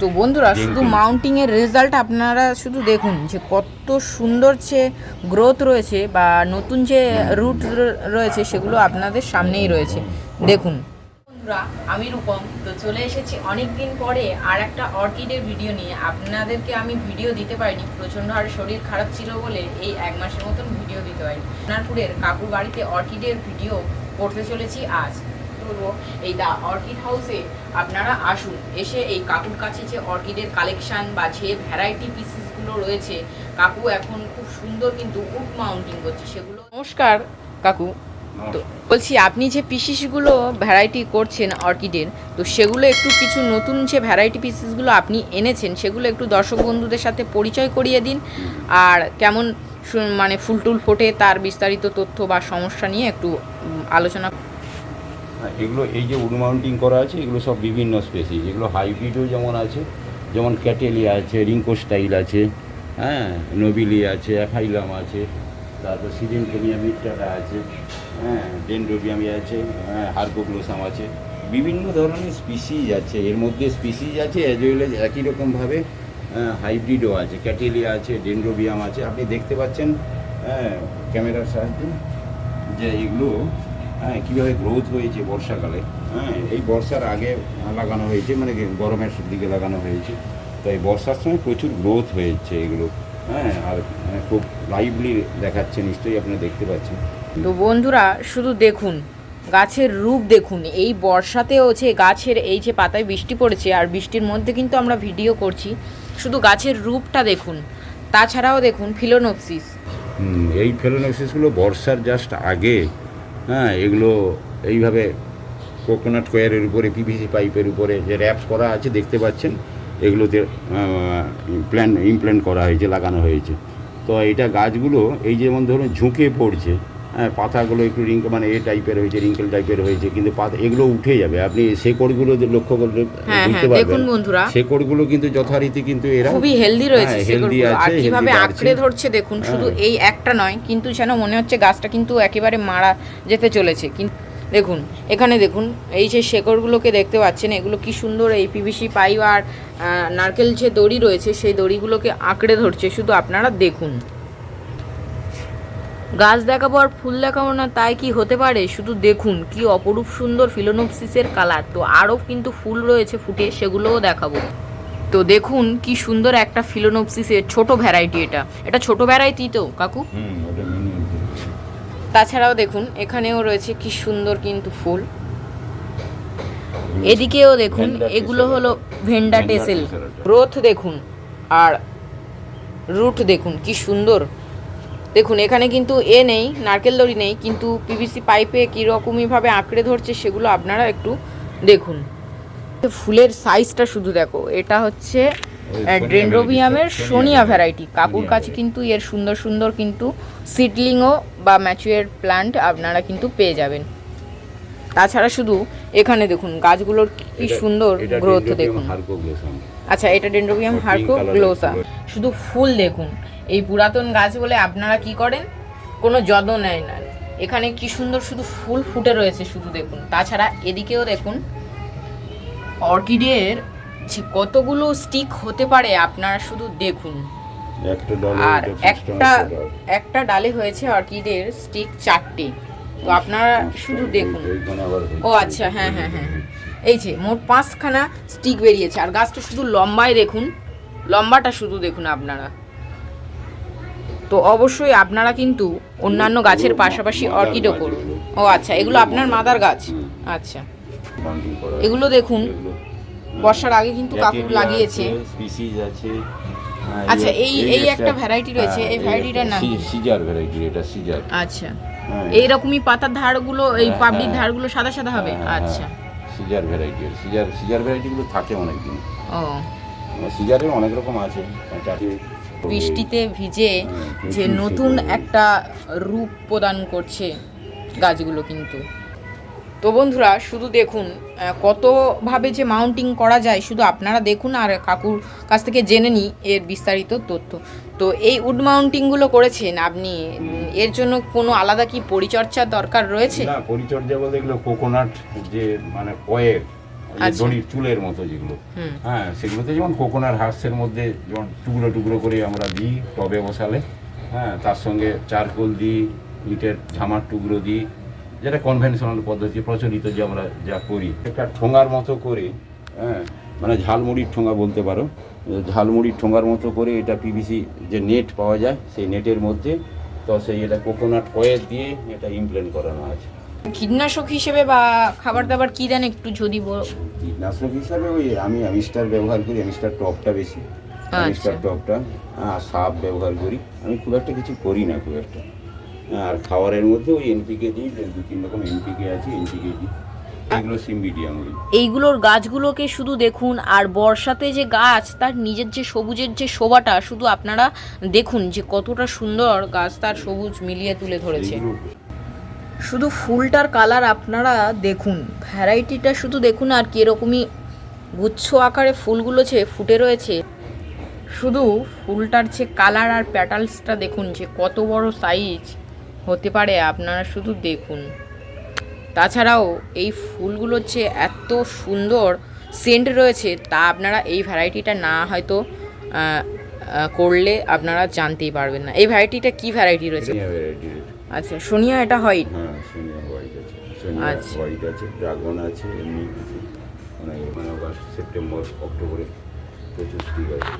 তো বন্ধুরা শুধু Dental. মাউন্টিং এর রেজাল্ট আপনারা শুধু দেখুন যে কত সুন্দর যে গ্রোথ রয়েছে বা নতুন যে রুট রয়েছে সেগুলো আপনাদের সামনেই রয়েছে। দেখুন। বন্ধুরা আমি রূপম। তো চলে এসেছি অনেক দিন পরে আর একটা অর্কিডের ভিডিও নিয়ে। আপনাদেরকে আমি ভিডিও দিতে পারিনি প্রচণ্ড আর শরীর খারাপ ছিল বলে এই এক মাসের মতন ভিডিও দিতে পারিনি। সোনারপুরের কাকুর বাড়িতে অর্কিডের ভিডিও করতে চলেছি আজ। বলব এই দা অর্কিড হাউসে আপনারা আসুন। এসে এই কাকুর কাছে যে অর্কিডের কালেকশন বা যে ভ্যারাইটি পিসেসগুলো রয়েছে কাকু এখন খুব সুন্দর কিন্তু উড মাউন্টিং করছে সেগুলো নমস্কার কাকু। তো বলছি আপনি যে পিসিসগুলো ভ্যারাইটি করছেন অর্কিডের তো সেগুলো একটু কিছু নতুন যে ভ্যারাইটি পিসেসগুলো আপনি এনেছেন সেগুলো একটু দর্শক বন্ধুদের সাথে পরিচয় করিয়ে দিন। আর কেমন মানে ফুল টুল ফোটে তার বিস্তারিত তথ্য বা সমস্যা নিয়ে একটু আলোচনা এগুলো এই যে উড মাউন্টিং করা আছে, এগুলো সব বিভিন্ন স্পেসিস এগুলো হাইব্রিডও যেমন আছে, যেমন ক্যাটেলিয়া আছে রিঙ্কো স্টাইল আছে হ্যাঁ নোবিলি আছে, অ্যাফাইলাম আছে, তারপর সিডেন্টেমিয়া মিট্টাটা আছে হ্যাঁ ডেন্ড্রোবিয়ামি আছে হ্যাঁ হার্বোগ্লোসাম আছে, বিভিন্ন ধরনের স্পিসিজ আছে। এর মধ্যে স্পিসিজ আছে এজ ওয়েল এজ একই রকমভাবে হাইব্রিডও আছে। ক্যাটেলিয়া আছে, ডেন্ড্রোবিয়াম আছে। আপনি দেখতে পাচ্ছেন হ্যাঁ ক্যামেরার সাহায্যে যে এগুলো হ্যাঁ কীভাবে গ্রোথ হয়েছে বর্ষাকালে? হ্যাঁ এই বর্ষার আগে লাগানো হয়েছে মানে গরমের দিকে লাগানো হয়েছে। তো এই বর্ষার সময় প্রচুর গ্রোথ হয়েছে এগুলো। হ্যাঁ আর মানে খুব লাইভলি দেখাচ্ছে নিশ্চয়ই আপনি দেখতে পাচ্ছেন। তো বন্ধুরা শুধু দেখুন গাছের রূপ দেখুন। এই বর্ষাতেও যে গাছের এই যে পাতায় বৃষ্টি পড়েছে আর বৃষ্টির মধ্যে কিন্তু আমরা ভিডিও করছি শুধু গাছের রূপটা দেখুন। তাছাড়াও দেখুন ফিলোনোপসিস। এই ফেলোনোসিসগুলো বর্ষার জাস্ট আগে হ্যাঁ এগুলো এইভাবে কোকোনাট কোয়ারের উপরে পিভিসি পাইপের উপরে যে র্যাপস করা আছে, দেখতে পাচ্ছেন, এগুলোতে প্ল্যান ইমপ্ল্যান্ট করা হয়েছে, লাগানো হয়েছে। তো এটা গাছগুলো, এই যেমন ধরুন ঝুঁকে পড়ছে পাতাগুলো একটু রিঙ্ক মানে এ টাইপের হয়েছে রিঙ্কেল টাইপের হয়েছে কিন্তু পাতা এগুলো উঠে যাবে। আপনি শেকড়গুলো লক্ষ্য করলে হ্যাঁ বুঝতে হ্যাঁ দেখুন পারবেন বন্ধুরা। শেকড়গুলো কিন্তু যথারীতি কিন্তু এরা খুবই হেলদি রয়েছে হ্যাঁ, healthy আছে, আর কীভাবে আঁকড়ে ধরছে দেখুন শুধু হ্যাঁ। এই একটা নয় কিন্তু যেন মনে হচ্ছে গাছটা কিন্তু একেবারে মারা যেতে চলেছে। কিন্তু দেখুন এখানে দেখুন এই যে শেকড়গুলোকে দেখতে পাচ্ছেন এগুলো কি সুন্দর এই পিভিসি পাইপ আর নারকেল যে দড়ি রয়েছে সেই দড়িগুলোকে আঁকড়ে ধরছে শুধু আপনারা দেখুন। গাছ দেখাবো আর ফুল দেখাবো না তাই কি হতে পারে? শুধু দেখুন কি অপরূপ সুন্দর ফিলোনোপসিসের কালার। তো আরও কিন্তু ফুল রয়েছে ফুটে সেগুলোও দেখাবো। তো দেখুন কি সুন্দর একটা ফিলোনোপসিসের ছোট ভ্যারাইটি এটা। এটা ছোট ভ্যারাইটি তো কাকু? তাছাড়াও দেখুন এখানেও রয়েছে কি সুন্দর কিন্তু ফুল। এদিকেও দেখুন এগুলো হলো ভেন্ডা টেসেল। গ্রোথ দেখুন আর রুট দেখুন কি সুন্দর। দেখুন এখানে কিন্তু এ নেই নারকেল দড়ি নেই কিন্তু পিভিসি পাইপে কীরকমইভাবে আঁকড়ে ধরছে সেগুলো আপনারা একটু দেখুন। ফুলের সাইজটা শুধু দেখো এটা হচ্ছে আহ, সোনিয়া ভ্যারাইটি কাকুর কাছে কিন্তু এর সুন্দর সুন্দর কিন্তু সিডলিংও বা ম্যাচুয়ার প্ল্যান্ট আপনারা কিন্তু পেয়ে যাবেন। তাছাড়া শুধু এখানে দেখুন গাছগুলোর কি সুন্দর গ্রোথ দেখুন। আচ্ছা এটা ডেন্ড্রোবিয়াম pink হার্কো গ্লোসা শুধু ফুল দেখুন এই পুরাতন গাছ বলে আপনারা কি করেন? কোনো যত্ন নেয় না। এখানে কি সুন্দর শুধু ফুল ফুটে রয়েছে শুধু দেখুন। তাছাড়া এদিকেও দেখুন অর্কিডের যে কতগুলো স্টিক হতে পারে আপনারা শুধু দেখুন। আর একটা একটা ডালে হয়েছে অর্কিডের স্টিক চারটে। তো আপনারা শুধু দেখুন। ও আচ্ছা হ্যাঁ হ্যাঁ হ্যাঁ হ্যাঁ। এই যে মোট পাঁচখানা স্টিক বেরিয়েছে। আর গাছটা শুধু লম্বায় দেখুন। লম্বাটা শুধু দেখুন আপনারা। তো অবশ্যই আপনারা কিন্তু অন্যান্য গাছের পাশাপাশি অর্কিডও করুন। ও আচ্ছা এগুলো আপনার মাদার গাছ? আচ্ছা। এগুলো দেখুন বর্ষার আগে কিন্তু কাকু লাগিয়েছে। আছে, আছে। হ্যাঁ, আচ্ছা, এই- এই- এই একটা ভ্যারাইটি রয়েছে, এই variety-টার নাম সিজার ভ্যারাইটি এটা সিজার আচ্ছা। এইরকমই পাতার ধারগুলো এই হ্যাঁ, পাবলিক হ্যাঁ। ধারগুলো সাদা সাদা হবে? আচ্ছা। সিজার ভ্যারাইটি সিজার সিজার ভ্যারাইটিগুলো থাকে অনেক দিন ও। সিজারের অনেক রকম আছে। বৃষ্টিতে ভিজে যে নতুন একটা রূপ প্রদান করছে গাছগুলো কিন্তু তো বন্ধুরা, শুধু দেখুন কতভাবে যে মাউন্টিং করা যায় শুধু আপনারা দেখুন আর কাকুর কাছ থেকে জেনে নিই এর বিস্তারিত তথ্য তো এই উড মাউন্টিংগুলো করেছেন আপনি, এর জন্য কোনো আলাদা কি পরিচর্যার দরকার রয়েছে পরিচর্যা বলতে এগুলো কোকোনাট যে মানে আচ্ছা। দড়ির চুলের মতো যেগুলো। হ্যাঁ সেগুলোতে যেমন কোকোনাট হার্সের মধ্যে যেমন টুকরো টুকরো করে আমরা দিই টবে বসালে। হ্যাঁ তার সঙ্গে চারকোল দিই ইটের ঝামার টুকরো দিই যেটা কনভেনশনাল পদ্ধতি প্রচলিত যে আমরা যা করি। একটা ঠোঙার মতো করে হ্যাঁ মানে ঝালমুড়ির ঠোঙা বলতে পারো। ঝালমুড়ির ঠোঙার মতো করে এটা পিভিসি যে নেট পাওয়া যায় সেই নেটের মধ্যে তো সেই এটা কোকোনাট কয়ের দিয়ে এটা ইমপ্লেন্ট করানো আছে। কীটনাশক হিসেবে বা খাবার দাবার কি দেন একটু যদি বল- কীটনাশক হিসাবে ওই আমি অ্যামিস্টার ব্যবহার করি অ্যামিস্টার টপটা বেশি অ্যামিস্টার টপটা আর সাপ ব্যবহার করি। আমি খুব একটা কিছু করি না খুব একটা। আর খাবারের মধ্যে ওই এনপিকে দিই দু তিন রকম এনপিকে আছে এনপিকে দিই। এগুলো এইগুলোর গাছগুলোকে শুধু দেখুন আর বর্ষাতে যে গাছ তার নিজের যে সবুজের যে শোভাটা শুধু আপনারা দেখুন যে কতটা সুন্দর গাছ তার সবুজ মিলিয়ে তুলে ধরেছে। শুধু ফুলটার কালার আপনারা দেখুন। ভ্যারাইটিটা শুধু দেখুন আর কীরকমই গুচ্ছ আকারে ফুলগুলো যে ফুটে রয়েছে। শুধু ফুলটার যে কালার আর প্যাটালসটা দেখুন যে কত বড় সাইজ হতে পারে, আপনারা শুধু দেখুন। তাছাড়াও এই ফুলগুলোর যে এত সুন্দর সেন্ট রয়েছে, তা আপনারা এই ভ্যারাইটিটা না হয়তো করলে আপনারা জানতেই পারবেন না। এই ভ্যারাইটিটা কি ভ্যারাইটি রয়েছে। আচ্ছা সোনিয়া এটা হয় হ্যাঁ সোনিয়া হোয়াইট আছে। সোনিয়া আচ্ছা। হোয়াইট আছে ড্রাগন আছে এমনি আছে। মানে মানে অগাস্ট সেপ্টেম্বর অক্টোবরে প্রচুর স্টিক আছে।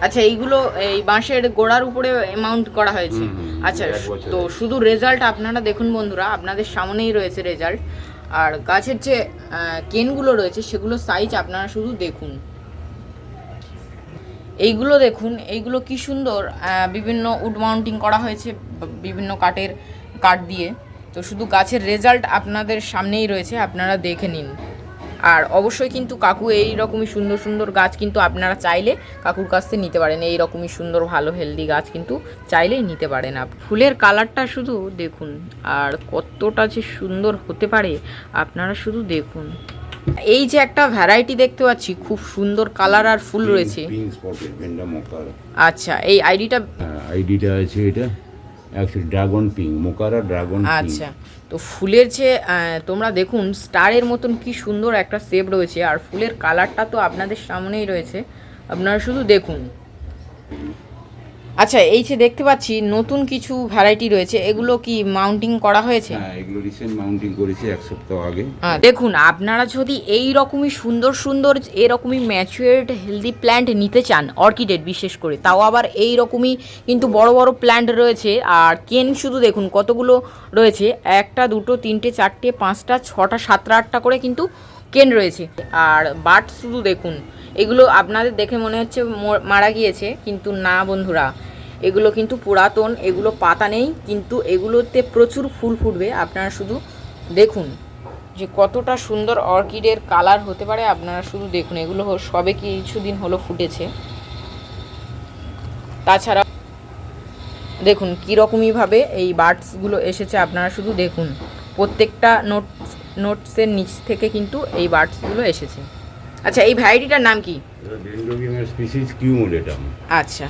আচ্ছা এইগুলো এই বাঁশের গোড়ার উপরে মাউন্ট করা হয়েছে। হুম, হুম, আচ্ছা এক বছরের। তো শুধু রেজাল্ট আপনারা দেখুন বন্ধুরা আপনাদের সামনেই রয়েছে রেজাল্ট আর গাছের যে আহ, কেনগুলো রয়েছে সেগুলো সাইজ আপনারা শুধু দেখুন। এইগুলো দেখুন, এইগুলো কি সুন্দর বিভিন্ন উড মাউন্টিং করা হয়েছে, বিভিন্ন কাঠের কাঠ দিয়ে। তো শুধু গাছের রেজাল্ট আপনাদের সামনেই রয়েছে, আপনারা দেখে নিন। আর অবশ্যই কিন্তু কাকু এই রকমই সুন্দর সুন্দর গাছ কিন্তু আপনারা চাইলে কাকুর কাছ থেকে নিতে পারেন। এই রকমই সুন্দর, ভালো হেলদি গাছ কিন্তু চাইলেই নিতে পারেন আপ ফুলের কালারটা শুধু দেখুন, আর কতটা যে সুন্দর হতে পারে, আপনারা শুধু দেখুন। এই যে একটা ভ্যারাইটি দেখতে পাচ্ছি খুব সুন্দর কালার আর ফুল রয়েছে। আচ্ছা এই আইডিটা আইডিটা আছে এটা। ড্রাগন পিঙ্ক মোকারা ড্রাগন আচ্ছা তো ফুলের যে তোমরা দেখুন স্টারের মতন কি সুন্দর একটা শেপ রয়েছে আর ফুলের কালারটা তো আপনাদের সামনেই রয়েছে। আপনারা শুধু দেখুন। আচ্ছা এই যে দেখতে পাচ্ছি নতুন কিছু ভ্যারাইটি রয়েছে এগুলো কি মাউন্টিং করা হয়েছে? হ্যাঁ এগুলো রিসেন্ট মাউন্টিং করেছি এক সপ্তাহ আগে। দেখুন আপনারা যদি এই রকমই সুন্দর সুন্দর এরকমই ম্যাচুয়ার্ড হেলদি প্ল্যান্ট নিতে চান অর্কিডের বিশেষ করে তাও আবার এই রকমই কিন্তু বড় বড় প্ল্যান্ট রয়েছে আর কেন শুধু দেখুন কতগুলো রয়েছে একটা দুটো তিনটে চারটে পাঁচটা ছটা সাতটা আটটা করে কিন্তু কেন রয়েছে। আর বাট শুধু দেখুন এগুলো আপনাদের দেখে মনে হচ্ছে মারা গিয়েছে কিন্তু না বন্ধুরা এগুলো কিন্তু পুরাতন এগুলো পাতা নেই কিন্তু এগুলোতে প্রচুর ফুল ফুটবে আপনারা শুধু দেখুন যে কতটা সুন্দর অর্কিডের কালার হতে পারে আপনারা শুধু দেখুন এগুলো সবে কিছুদিন হলো ফুটেছে। তাছাড়া দেখুন কীরকমইভাবে এই বার্ডসগুলো এসেছে আপনারা শুধু দেখুন। প্রত্যেকটা নোটস নোটসের নিচ থেকে কিন্তু এই বার্ডসগুলো এসেছে। আচ্ছা এই ভ্যারাইটিটার নাম কি? আচ্ছা।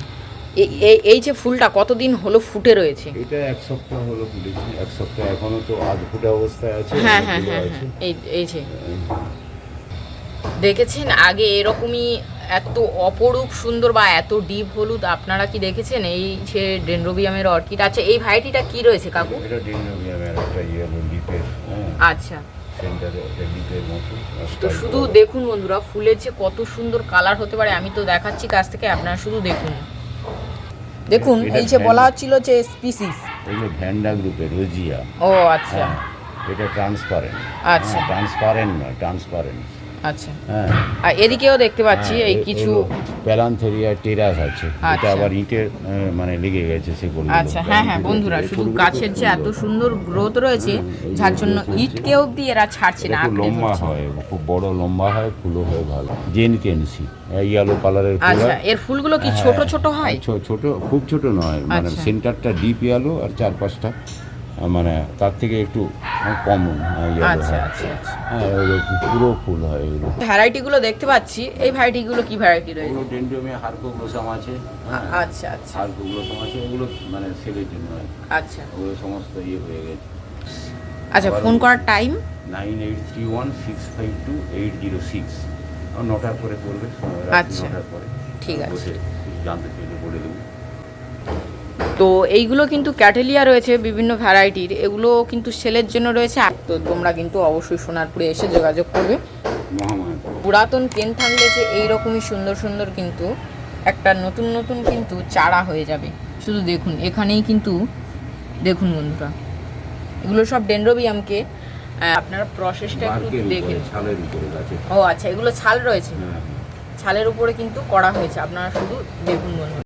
এই- যে ফুলটা কতদিন হলো ফুটে রয়েছে? এটা এক সপ্তাহ হলো ফুটেছে এক সপ্তাহ এখনও তো আধ ফুটা অবস্থায় আছে হ্যাঁ হ্যাঁ হ্যাঁ হ্যাঁ এই এই যে। দেখেছেন আগে এরকমই এত অপরূপ সুন্দর বা এত ডিপ হলুদ আপনারা কি দেখেছেন? এই যে ডেন্ড্রোবিয়ামের অর্কিড আচ্ছা এই ভ্যারাইটিটা কি রয়েছে কাকু? এটা ডেন্ড্রোবিয়ামের একটা ইয়েলো লিপের হ্যাঁ। আচ্ছা। তো শুধু দেখুন বন্ধুরা ফুলের যে কত সুন্দর কালার হতে পারে আমি তো দেখাচ্ছি কাছ থেকে আপনারা শুধু দেখুন। দেখুন এই যে বলা হচ্ছিল যে স্পিসিস এগুলো ভ্যান্ডা গ্রুপের রোজিয়া। ও আচ্ছা। হ্যাঁ এটা ট্রান্সপারেন্ট আচ্ছা। ট্রান্সপারেন্ট না ট্রান্সপারেন্ট আচ্ছা। হ্যাঁ। আর এদিকেও দেখতে পাচ্ছি এই কিছু প্যালান্থেরিয়া টেরাস আছে এটা আচ্ছা। আবার ইটের মানে লেগে গেছে সেগুলো আচ্ছা হ্যাঁ হ্যাঁ বন্ধুরা শুধু গাছের যে এত সুন্দর গ্রোথ রয়েছে যার জন্য ইটকে অব্দি এরা ছাড়ছে না লম্বা হয় খুব বড় লম্বা হয় ফুলও হয় ভালো। জেন কেনসি ইয়েলো কালারের ফুল আচ্ছা এর ফুলগুলো কি হ্যাঁ, ছোট ছোট হয়? ছোট খুব ছোট নয় মানে আচ্ছা। সেন্টারটা ডিপ ইয়েলো আর চার পাঁচটা আহ, মানে তার থেকে একটু কম আচ্ছা আচ্ছা আচ্ছা। হ্যাঁ পুরো ফুল হয় এগুলো ভ্যারাইটি গুলো দেখতে পাচ্ছি। এই ভ্যারাইটি গুলো কি ভ্যারাইটি রয়েছে? ওগুলো ডেন্ড্রোমে হার্কোগ্লোসাম আছে হ্যাঁ। আচ্ছা আচ্ছা। হার্কোগ্লোসাম আছে ওগুলো মানে সেলের জন্য আচ্ছা। ওগুলো সমস্ত ইয়ে হয়ে গেছে। আচ্ছা ফোন করার time? Nine eight three one six five two eight zero six. নটার পরে করবে আচ্ছা। নটার ঠিক আছে। জানতে চাইলে বলে দেবো। তো এইগুলো কিন্তু ক্যাটেলিয়া রয়েছে বিভিন্ন ভ্যারাইটির। এগুলো কিন্তু সেলের জন্য রয়েছে। তো তোমরা কিন্তু অবশ্যই সোনারপুরে এসে যোগাযোগ করবে। পুরাতন কেন থাকলে যে এইরকমই সুন্দর সুন্দর কিন্তু একটা নতুন নতুন কিন্তু চারা হয়ে যাবে। শুধু দেখুন এখানেই কিন্তু দেখুন বন্ধুরা। এগুলো সব ডেন্ড্রোবিয়ামকে আপনারা প্রসেসটা একটু দেখে ও আচ্ছা এগুলো ছাল রয়েছে? হ্যাঁ। ছালের উপরে কিন্তু করা হয়েছে। আপনারা শুধু দেখুন বন্ধুরা।